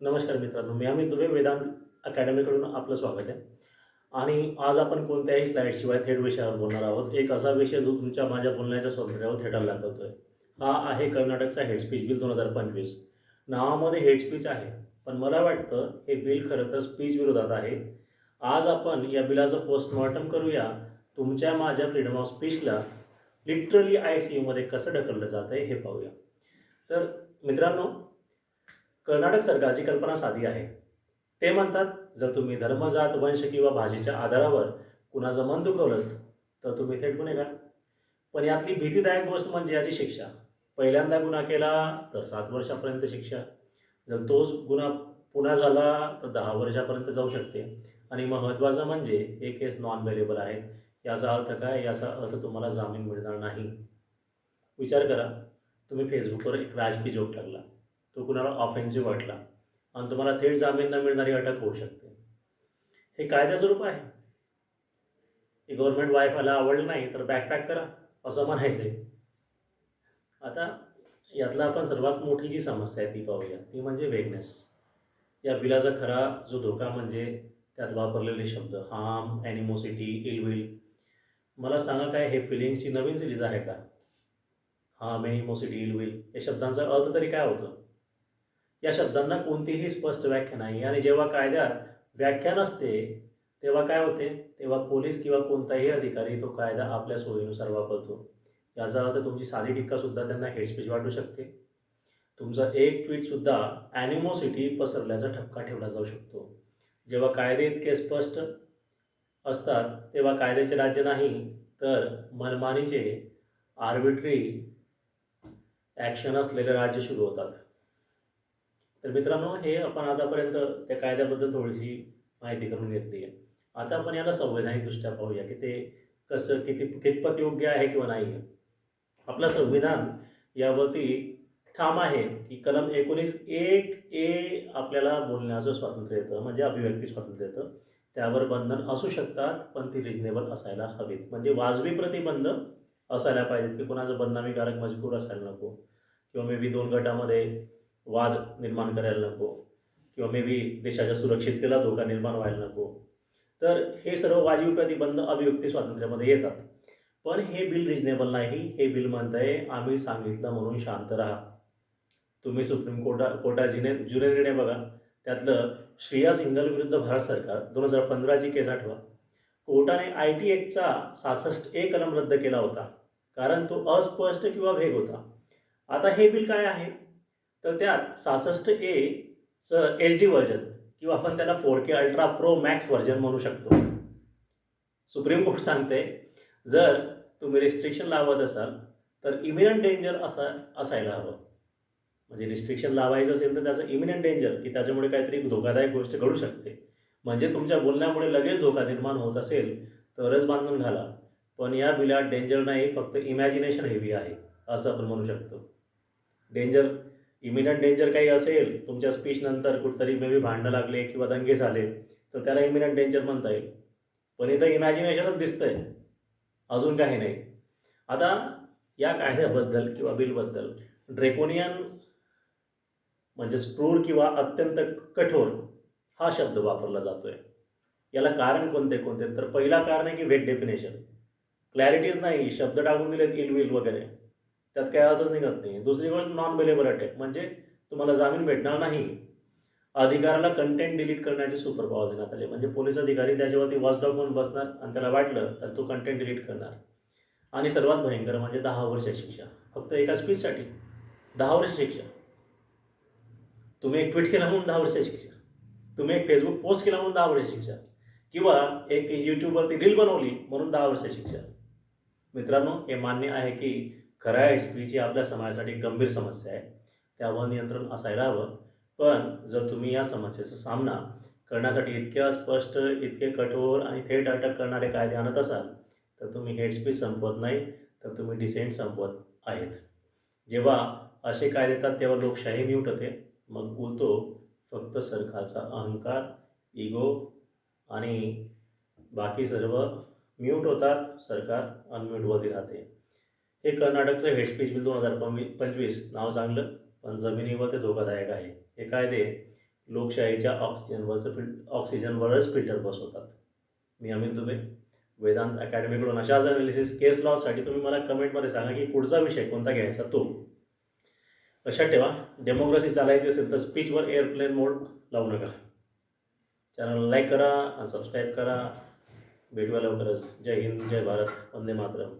नमस्कार मित्रांनो मी अमित दुबे वेदांत अकॅडमीकडून आपलं स्वागत आहे. आणि आज आपण कोणत्याही स्लाईडशिवाय थेट विषयावर बोलणार आहोत. एक असा विषय जो तुमच्या माझ्या बोलण्याच्या स्वातंत्र्यावर थेटाला आहे हा आहे कर्नाटकचा हेड स्पीच बिल दोन हजार पंचवीस. नावामध्ये हेड स्पीच आहे पण मला वाटतं हे बिल खरं तर स्पीच विरोधात आहे. आज आपण या बिलाचं पोस्टमॉर्टम करूया. तुमच्या माझ्या फ्रीडम ऑफ स्पीचला लिटरली आय सी यूमध्ये कसं ढकललं जात आहे हे पाहूया. तर मित्रांनो कर्नाटक सरकारची कल्पना साधी आहे. ते म्हणतात जर तुम्ही धर्म जात वंश किंवा भाषेच्या आधारावर कुणाचं मन दुखवलं तर तुम्ही थेट गुन्हेगार. पण यातली भीतीदायक गोष्ट म्हणजे याची शिक्षा. पहिल्यांदा गुन्हा केला तर सात वर्षापर्यंत शिक्षा. जर तोच गुन्हा पुन्हा झाला तर दहा वर्षापर्यंत जाऊ शकते. आणि महत्त्वाचं म्हणजे हे केस नॉन अवेलेबल आहेत याचा अर्थ काय? याचा अर्थ तुम्हाला जामीन मिळणार नाही. विचार करा. तुम्ही फेसबुकवर एक राजकीय जोक टाकला. तो कुणाला ऑफेन्सिव्ह वाटला. आणि तुम्हाला थेट जामीन न मिळणारी अटक होऊ शकते. हे कायद्याचं रूप आहे. हे गव्हर्नमेंट वायफायला आवडलं नाही तर बॅकपॅक करा. असं म्हणायचं आहे आता यातला आपण सर्वात मोठी जी समस्या आहे ती पाहूया. ती म्हणजे वेगनेस या बिलाचा खरा जो धोका म्हणजे त्यात वापरलेले शब्द हार्म ॲनिमोसिटी इलविल मला सांगा काय हे फिलिंग्सची नवीन सिरीज आहे का? हार्म ॲनिमोसिटी इलविल या शब्दांचा अर्थ तरी काय होतं? या शब्दांना कोणतीही स्पष्ट व्याख्या नाही. आणि जेव्हा कायद्यात व्याख्या नसते तेव्हा काय होते? तेव्हा पोलीस किंवा कोणताही अधिकारी तो कायदा आपल्या सोयीनुसार वापरतो. याचा अर्थ तुमची साधी टीकासुद्धा त्यांना हेडस्पीच वाटू शकते. तुमचा एक ट्विटसुद्धा ॲनिमोसिटी पसरल्याचा ठपका ठेवला जाऊ शकतो. जेव्हा कायदे इतके स्पष्ट असतात तेव्हा कायद्याचे राज्य नाही तर मनमानीचे आर्बिट्री ॲक्शन असलेले राज्य सुरू होतात. तर मित्रांनो हे आपण आतापर्यंत त्या कायद्याबद्दल थोडीशी माहिती करून घेतली आहे. आता आपण याला संवैधानिकदृष्ट्या पाहूया की ते कसं किती कितपत योग्य आहे किंवा नाही आहे. आपलं संविधान यावरती ठाम आहे की कलम एकोणीस एक ए आपल्याला बोलण्याचं स्वातंत्र्य येतं म्हणजे अभिव्यक्ती स्वातंत्र्य येतं त्यावर बंधन असू शकतात पण ती रिजनेबल असायला हवीत. म्हणजे वाजवी प्रतिबंध असायला पाहिजेत की कोणाचं बदनामीकारक मजकूर असायला नको. किंवा मे बी दोन गटामध्ये वाद निर्माण करायला नको किंवा मे बी देशाच्या सुरक्षिततेला धोका निर्माण व्हायला नको. तर हे सर्व वाजवी प्रतिबंध अभिव्यक्ती स्वातंत्र्यामध्ये येतात. पण हे बिल रिजनेबल नाही हे बिल म्हणताय आम्ही सांगितलं म्हणून शांत राहा. तुम्ही सुप्रीम कोर्टा कोर्टाजीने जुने निर्णय बघा त्यातलं श्रेया सिंगल विरुद्ध भारत सरकार दोन हजार पंधराची केस आठवा. कोर्टाने आय टी एक्टचा सहासष्ट ए कलम रद्द केला होता कारण तो अस्पष्ट किंवा भेग होता. आता हे बिल काय आहे? तर त्यात सहासष्ट ए स एच डी व्हर्जन किंवा आपण त्याला four K ultra pro max version म्हणू शकतो. सुप्रीम कोर्ट सांगते जर तुम्ही रिस्ट्रिक्शन लावत असाल तर इमिनंट डेंजर असा असायला हवं. म्हणजे रिस्ट्रिक्शन लावायचं असेल तर त्याचं इमिनंट डेंजर की त्याच्यामुळे काहीतरी धोकादायक गोष्ट घडू शकते. म्हणजे तुमच्या बोलण्यामुळे लगेच धोका निर्माण होत असेल तरच बांधून घाला. पण या बिलात डेंजर नाही फक्त इमॅजिनेशन हेवी आहे असं आपण म्हणू शकतो. डेंजर इमिनंट डेंजर काही असेल तुमच्या स्पीचनंतर कुठतरी मे बी भांडणं लागले किंवा दंगे झाले तर त्याला इमिनंट डेंजर म्हणता येईल. पण इथं इमॅजिनेशनच दिसतंय. अजून काही नाही. आता या कायद्याबद्दल किंवा बिलबद्दल ड्रेकोनियन म्हणजे क्रूर किंवा अत्यंत कठोर हा शब्द वापरला जातोय. याला कारण कोणते कोणते? तर पहिला कारण आहे की वेट डेफिनेशन क्लॅरिटीज नाही. शब्द टाकून दिलेत इलविल वगैरे. त्यात काही अर्थच निघत नाही. दुसरी गोष्ट नॉन बेलेबल अटॅक म्हणजे तुम्हाला जामीन भेटणार नाही. अधिकाराला कंटेंट डिलीट करण्याचे सुपर पॉवर देण्यात आले. म्हणजे पोलीस अधिकारी त्याच्यावरती वॉचडॉग म्हणून बसणार आणि त्याला वाटलं तर तो कंटेंट डिलीट करणार. आणि सर्वात भयंकर म्हणजे दहा वर्ष शिक्षा. फक्त एका स्पीचसाठी दहा वर्ष शिक्षा. तुम्ही एक ट्विट केला म्हणून दहा वर्ष शिक्षा. तुम्ही एक फेसबुक पोस्ट केला म्हणून दहा वर्ष शिक्षा. किंवा एक यूट्यूबवरती रील बनवली म्हणून दहा वर्ष शिक्षा. मित्रांनो हे मान्य आहे की खऱ्या एच पीची आपल्या समाजासाठी गंभीर समस्या आहे. त्यावर नियंत्रण असायला हवं पण जर तुम्ही या समस्येचा सामना करण्यासाठी इतक्या स्पष्ट इतके कठोर आणि थेट अटक करणारे कायदे आणत असाल तर तुम्ही हेड स्पीच संपवत नाही तर तुम्ही डिसेंट संपवत आहेत. जेव्हा असे कायदे येतात तेव्हा लोकशाही म्यूट होते. मग बोलतो फक्त सरकारचा अहंकार इगो आणि बाकी सर्व म्यूट होतात. सरकार अनम्यूटवरती राहते. हे कर्नाटकचं हेड स्पीच बिल दोन हजार पंवी पंचवीस नाव चांगलं पण जमिनीवर ते धोकादायक आहे. हे कायदे लोकशाहीच्या ऑक्सिजनवरचं फिल ऑक्सिजनवरच फिल्टर बसवतात. मी अमित दुबे वेदांत अकॅडमीकडून अशाच अनालिसिस केस लॉसाठी तुम्ही मला कमेंटमध्ये सांगा की पुढचा विषय कोणता घ्यायचा तो. लक्षात ठेवा डेमोक्रेसी चालायची असेल तर स्पीचवर एअरप्लेन मोड लावू नका. चॅनल लाईक करा आणि सबस्क्राईब करा. भेटूया लवकरच. जय हिंद जय भारत. वंदे मातरम.